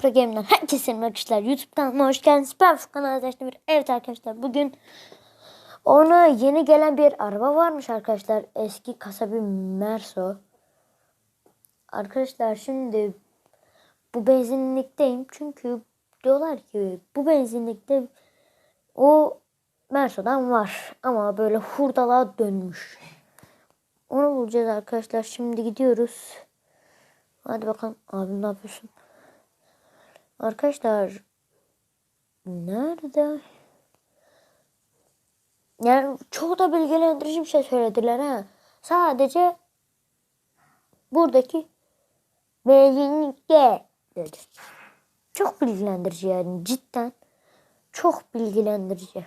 Pro Game'den herkese merhaba arkadaşlar. YouTube kanalıma hoş geldiniz. Ben Furkan arkadaşlar. Evet arkadaşlar bugün ona yeni gelen bir araba varmış arkadaşlar. Eski kasa bir Merso. Arkadaşlar şimdi bu benzinlikteyim. Çünkü diyorlar ki bu benzinlikte o Merso'dan var. Ama böyle hurdalığa dönmüş. Onu bulacağız arkadaşlar. Şimdi gidiyoruz. Hadi bakalım. Abim ne yapıyorsun? Arkadaşlar nerede? Yani çok da bilgilendirici bir şey söylediler ha. Sadece buradaki benzinlikte dedi. Çok bilgilendirici yani cidden. Çok bilgilendirici.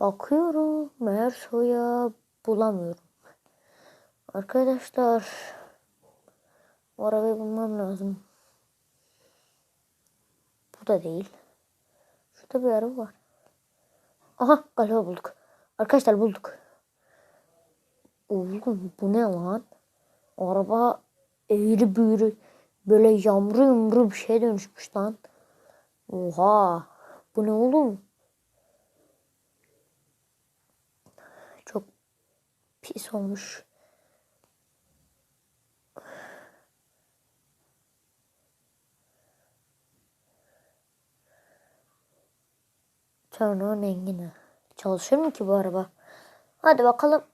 Bakıyorum Merso'ya bulamıyorum. Arkadaşlar arabayı bulmam lazım. Bu da değil. Şurada bir araba var. Aha galiba bulduk. Arkadaşlar bulduk. Oğlum bu ne lan? Araba eğri büğrü böyle yamru yumru bir şeye dönüşmüş lan. Oha. Bu ne oğlum? Çok pis olmuş. Turner Engine. Çalışır mı ki bu araba? Hadi bakalım.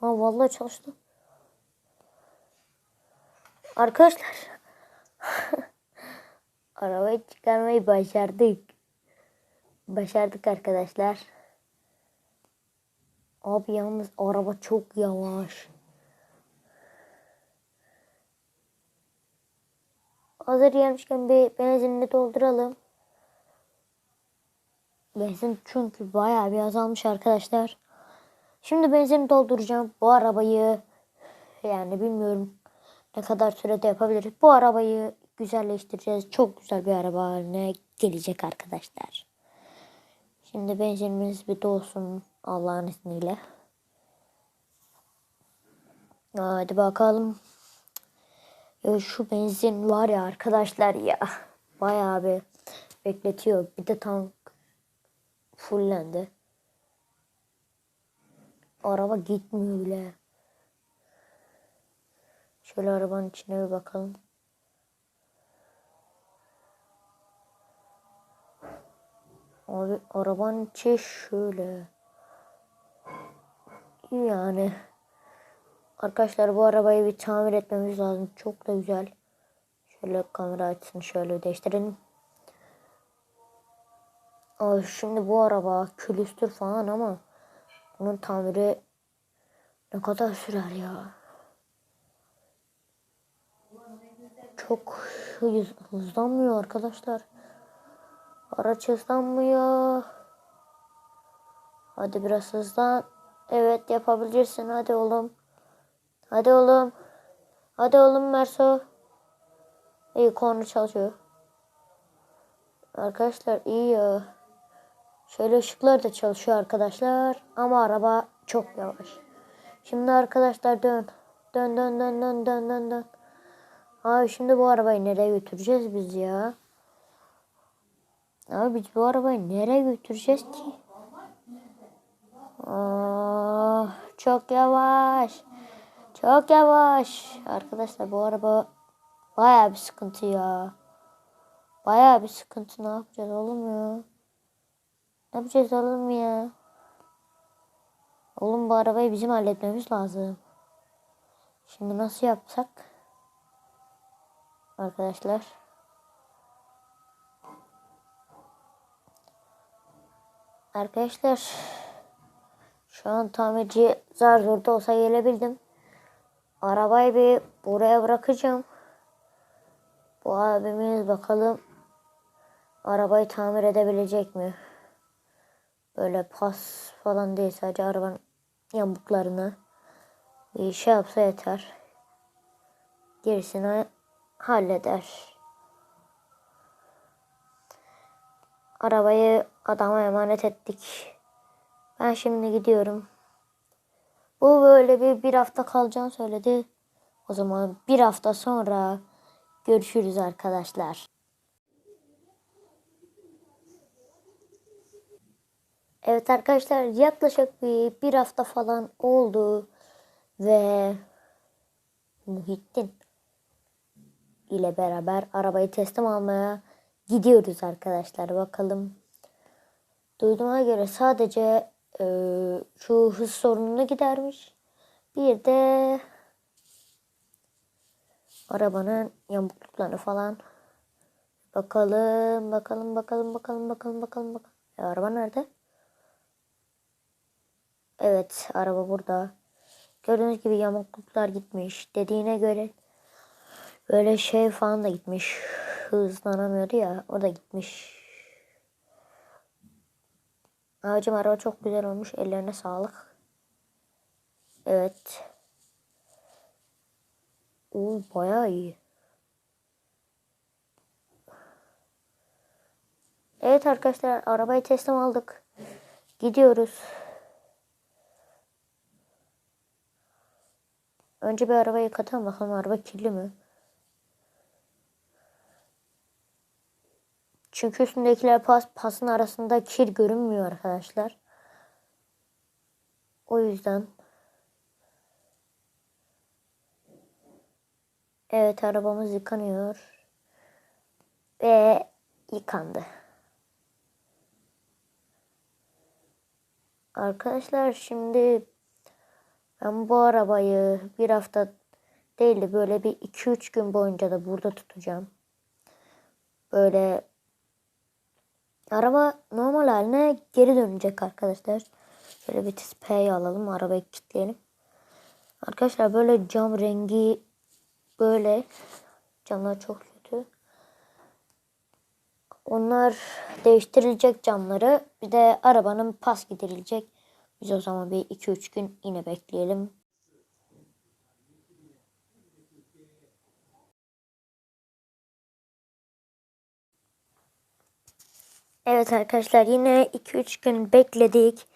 Ha vallahi çalıştı. Arkadaşlar. Arabayı çıkarmayı başardık. Başardık arkadaşlar. Abi yalnız araba çok yavaş. Hazır gelmişken bir benzinini dolduralım. Benzin çünkü bayağı bir azalmış arkadaşlar. Şimdi benzin dolduracağım. Bu arabayı yani bilmiyorum ne kadar sürede yapabiliriz. Bu arabayı güzelleştireceğiz. Çok güzel bir araba haline gelecek arkadaşlar. Şimdi benzinimiz bir dolsun Allah'ın izniyle. Hadi bakalım. Ya şu benzin var ya arkadaşlar ya. Bayağı bir bekletiyor. Bir de tank fullendi. Araba gitmiyor bile. Şöyle arabanın içine bir bakalım. Abi arabanın şöyle. Yani arkadaşlar bu arabayı bir tamir etmemiz lazım. Çok da güzel. Şöyle kamera açısını şöyle değiştirelim. Abi şimdi bu araba külüstür falan ama bunun tamiri ne kadar sürer ya? Çok hız, hızlanmıyor arkadaşlar. Araç hızlanmıyor. Hadi biraz hızlan. Evet yapabilirsin. Hadi oğlum. Hadi oğlum. Hadi oğlum Merso. İyi konu çalışıyor. Arkadaşlar iyi ya. Şöyle ışıklar da çalışıyor arkadaşlar. Ama araba çok yavaş. Şimdi arkadaşlar dön. Dön dön dön dön dön dön dön. Abi şimdi bu arabayı nereye götüreceğiz biz ya? Abi biz bu arabayı nereye götüreceğiz ki? Aa, çok yavaş. Çok yavaş. Arkadaşlar bu araba baya bir sıkıntı ya. Baya bir sıkıntı. Ne yapacağız oğlum ya? Ne yapacağız oğlum ya? Oğlum bu arabayı bizim halletmemiz lazım. Şimdi nasıl yapsak? Arkadaşlar. Arkadaşlar şu an tamirci zar zor da olsa gelebildim. Arabayı bir buraya bırakacağım. Bu abimiz bakalım arabayı tamir edebilecek mi? Böyle pas falan değil sadece arabanın yamuklarını bir şey yapsa yeter. Gerisini halleder. Arabayı adama emanet ettik. Ben şimdi gidiyorum. Bu böyle bir, bir hafta kalacağını söyledi. O zaman bir hafta sonra görüşürüz arkadaşlar. Evet arkadaşlar yaklaşık bir, bir hafta falan oldu ve Muhittin ile beraber arabayı teslim almaya gidiyoruz arkadaşlar. Bakalım. Duyduğuma göre sadece e, şu hız sorununu gidermiş. Bir de arabanın yamukluklarını falan. Bakalım, bakalım, bakalım, bakalım, bakalım, bakalım, bakalım. E, araba nerede? Evet, araba burada. Gördüğünüz gibi yamukluklar gitmiş. Dediğine göre böyle şey falan da gitmiş. Hızlanamıyordu ya, o da gitmiş. Ağacım araba çok güzel olmuş. Ellerine sağlık. Evet. Oo, bayağı iyi. Evet arkadaşlar arabayı teslim aldık. Gidiyoruz. Önce bir arabayı yıkatalım bakalım araba kirli mi? Çünkü üstündekiler pas, pasın arasında kir görünmüyor arkadaşlar. O yüzden Evet arabamız yıkanıyor. Ve yıkandı. Arkadaşlar şimdi ben bu arabayı bir hafta değil de böyle bir 2-3 gün boyunca da burada tutacağım. Böyle araba normal haline geri dönecek arkadaşlar. Şöyle bir P'yi alalım arabayı kilitleyelim. Arkadaşlar böyle cam rengi böyle camlar çok kötü. Onlar değiştirilecek camları. Bir de arabanın pas giderilecek. Biz o zaman bir 2-3 gün yine bekleyelim. Evet arkadaşlar yine 2-3 gün bekledik.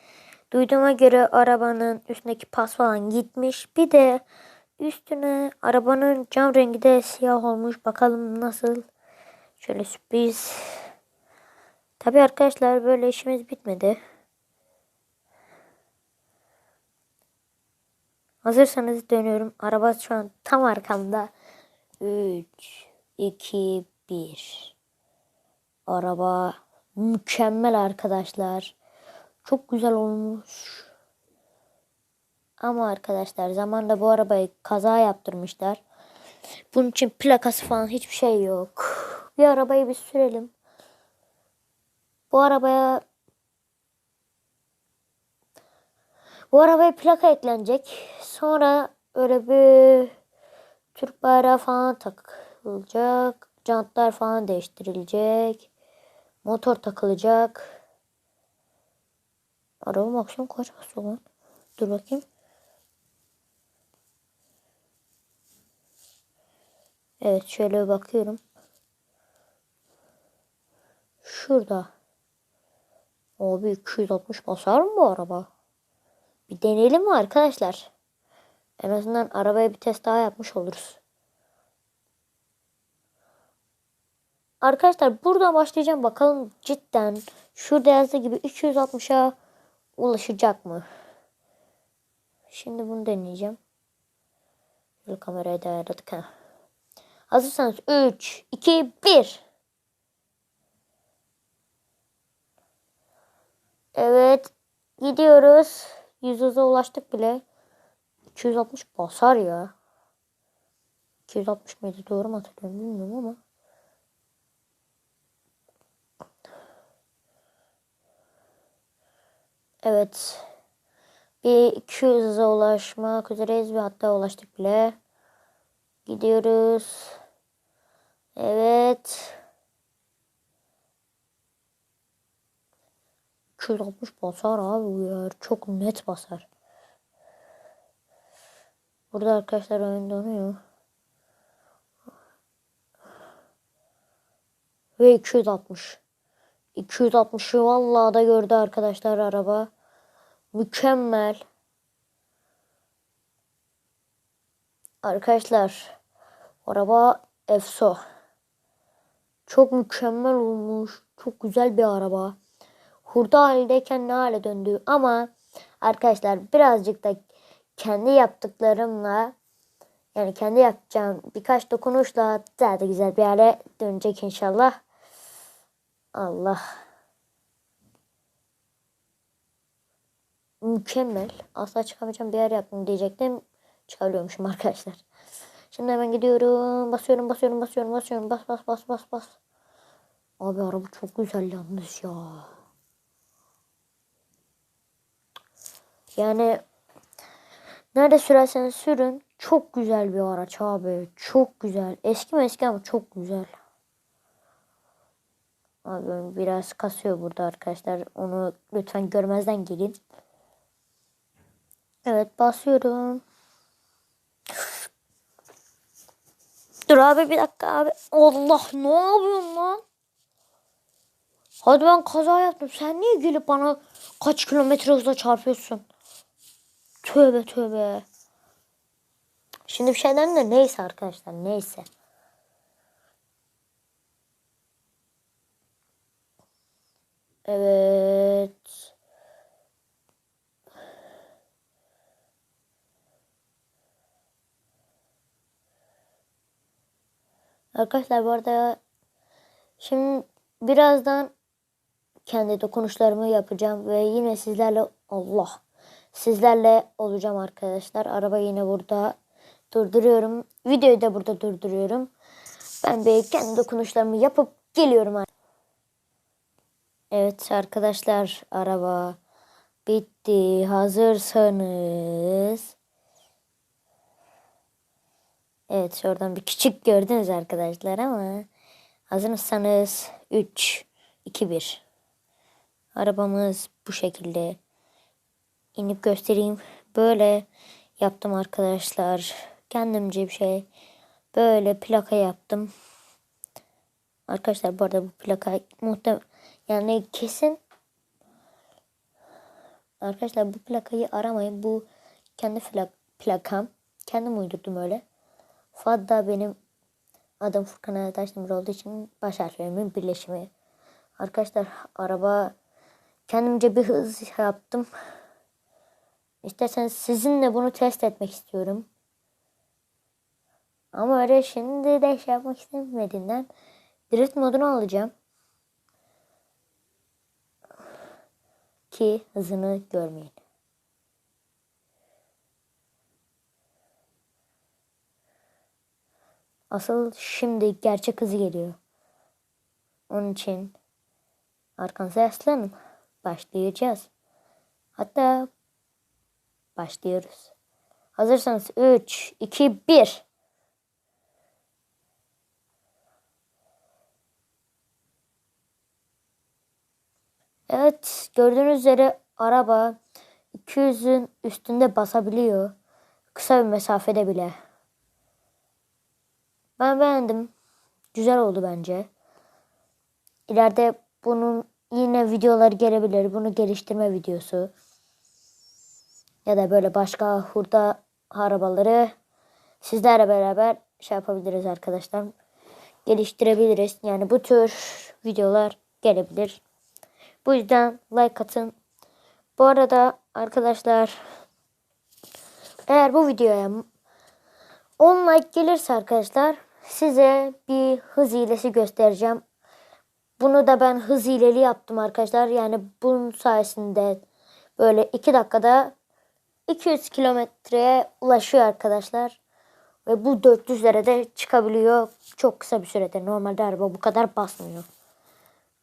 Duyduğuma göre arabanın üstündeki pas falan gitmiş. Bir de üstüne arabanın cam rengi de siyah olmuş. Bakalım nasıl. Şöyle sürpriz. Tabi arkadaşlar böyle işimiz bitmedi. Hazırsanız dönüyorum. Araba şu an tam arkamda. 3, 2, 1. Araba mükemmel arkadaşlar. Çok güzel olmuş. Ama arkadaşlar zamanda bu arabayı kaza yaptırmışlar. Bunun için plakası falan hiçbir şey yok. Bir arabayı bir sürelim. Bu arabaya bu arabaya plaka eklenecek. Sonra öyle bir Türk bayrağı falan takılacak. Jantlar falan değiştirilecek. Motor takılacak. Araba maksimum kaç basıyor lan? Dur bakayım. Evet şöyle bakıyorum. Şurada. Abi 260 basar mı bu araba? Bir deneyelim mi arkadaşlar? En azından arabaya bir test daha yapmış oluruz. Arkadaşlar buradan başlayacağım. Bakalım cidden şurada yazdığı gibi 260'a ulaşacak mı? Şimdi bunu deneyeceğim. Şöyle kamerayı da ayarladık ha. Hazırsanız 3, 2, 1. Evet. Gidiyoruz. 100 hıza ulaştık bile. 260 basar ya. 260 mıydı doğru mu hatırlıyorum bilmiyorum ama. Evet. Bir 200 hıza ulaşmak üzereyiz ve hatta ulaştık bile. Gidiyoruz. Evet. 260 basar abi bu ya. Çok net basar. Burada arkadaşlar oyun donuyor. Ve 260. 260'ı vallahi da gördü arkadaşlar araba. Mükemmel. Arkadaşlar araba efso. Çok mükemmel olmuş. Çok güzel bir araba. Hurda halindeyken ne hale döndü ama arkadaşlar birazcık da kendi yaptıklarımla yani kendi yapacağım birkaç dokunuşla daha da güzel bir hale dönecek inşallah. Allah. Mükemmel. Asla çıkamayacağım bir yer yaptım diyecektim. Çıkabiliyormuşum arkadaşlar. Şimdi hemen gidiyorum. Basıyorum, basıyorum, basıyorum, basıyorum. Bas, bas, bas, bas, bas. Abi araba çok güzel yalnız ya. Yani nerede sürerseniz sürün. Çok güzel bir araç abi. Çok güzel. Eski mi eski ama çok güzel. Abi biraz kasıyor burada arkadaşlar. Onu lütfen görmezden gelin. Evet basıyorum. Dur abi bir dakika abi. Allah ne yapıyorsun lan? Hadi ben kaza yaptım. Sen niye gelip bana kaç kilometre hızla çarpıyorsun? Tövbe tövbe. Şimdi bir şey demem de neyse arkadaşlar neyse. Evet. Arkadaşlar bu arada şimdi birazdan kendi dokunuşlarımı yapacağım ve yine sizlerle Allah sizlerle olacağım arkadaşlar. Araba yine burada durduruyorum. Videoyu da burada durduruyorum. Ben bir kendi dokunuşlarımı yapıp geliyorum. Evet arkadaşlar araba bitti. Hazırsanız Evet şuradan bir küçük gördünüz arkadaşlar ama hazırsanız 3 2 1 Arabamız bu şekilde inip göstereyim. Böyle yaptım arkadaşlar. Kendimce bir şey. Böyle plaka yaptım. Arkadaşlar bu arada bu plaka muhtemelen yani kesin Arkadaşlar bu plakayı aramayın. Bu kendi plak plakam. Kendim uydurdum öyle. Fadda benim adım Furkan Ayataşdemir olduğu için baş harflerimin birleşimi. Arkadaşlar araba kendimce bir hız yaptım. İsterseniz sizinle bunu test etmek istiyorum. Ama öyle şimdi de şey yapmak istemediğinden drift modunu alacağım. Ki hızını görmeyin. Asıl şimdi gerçek hızı geliyor. Onun için arkanıza yaslanın. Başlayacağız. Hatta başlıyoruz. Hazırsanız 3, 2, 1. Evet gördüğünüz üzere araba 200'ün üstünde basabiliyor. Kısa bir mesafede bile. Ben beğendim. Güzel oldu bence. İleride bunun yine videoları gelebilir. Bunu geliştirme videosu. Ya da böyle başka hurda arabaları sizlerle beraber şey yapabiliriz arkadaşlar. Geliştirebiliriz. Yani bu tür videolar gelebilir. Bu yüzden like atın. Bu arada arkadaşlar eğer bu videoya 10 like gelirse arkadaşlar size bir hız hilesi göstereceğim. Bunu da ben hız hileli yaptım arkadaşlar. Yani bunun sayesinde böyle 2 dakikada 200 kilometreye ulaşıyor arkadaşlar. Ve bu 400'lere de çıkabiliyor çok kısa bir sürede. Normalde araba bu kadar basmıyor.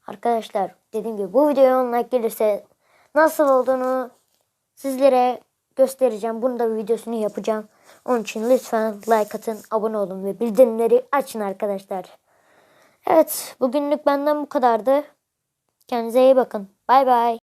Arkadaşlar dediğim gibi bu videoya 10 like gelirse nasıl olduğunu sizlere göstereceğim. Bunu da videosunu yapacağım. Onun için lütfen like atın, abone olun ve bildirimleri açın arkadaşlar. Evet bugünlük benden bu kadardı. Kendinize iyi bakın. Bay bay.